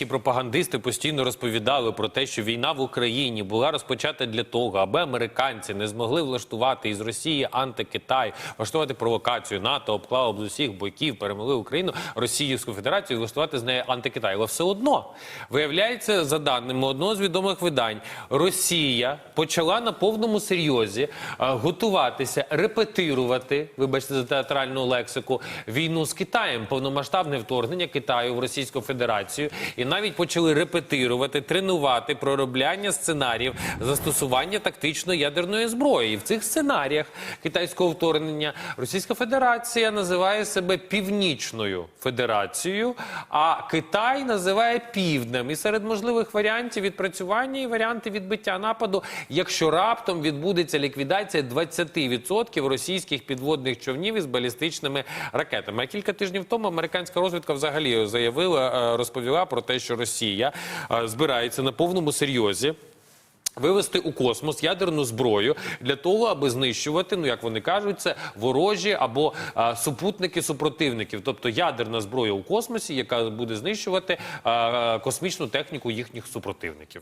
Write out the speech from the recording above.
російські пропагандисти постійно розповідали про те, що війна в Україні була розпочата для того, аби американці не змогли влаштувати із Росії антикитай, влаштувати провокацію. НАТО обклало б з усіх боків, перемогли Україну, Російську Федерацію, влаштувати з неї антикитай. Але все одно виявляється, за даними одного з відомих видань, Росія почала на повному серйозі готуватися, репетирувати, вибачте за театральну лексику, війну з Китаєм, повномасштабне вторгнення Китаю в Російську Федерацію, і навіть почали репетирувати, тренувати проробляння сценаріїв застосування тактичної ядерної зброї. І в цих сценаріях китайського вторгнення Російська Федерація називає себе Північною Федерацією, а Китай називає Півднем. І серед можливих варіантів відпрацювання і варіанти відбиття нападу, якщо раптом відбудеться ліквідація 20% російських підводних човнів із балістичними ракетами. А кілька тижнів тому американська розвідка взагалі заявила, е, розповіла про те, що Росія е, збирається на повному серйозі. Вивести у космос ядерну зброю для того, аби знищувати, ну як вони кажуть, це ворожі або а, супутники супротивників, тобто ядерна зброя у космосі, яка буде знищувати а, космічну техніку їхніх супротивників.